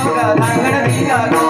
ರಂಗ ರಂಗಣ ಬೀಗ ಗೋ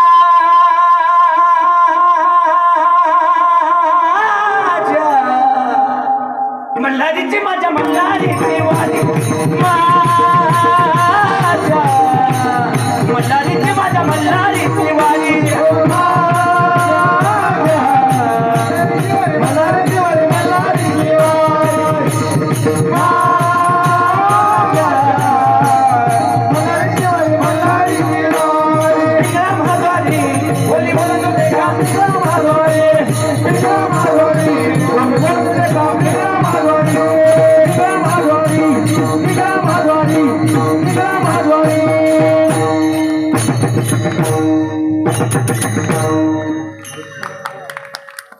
मंडारीची माझ्या मंडारी देवाली माझ्या मंडारीची माझ्या Mandari Devali Come on. Thank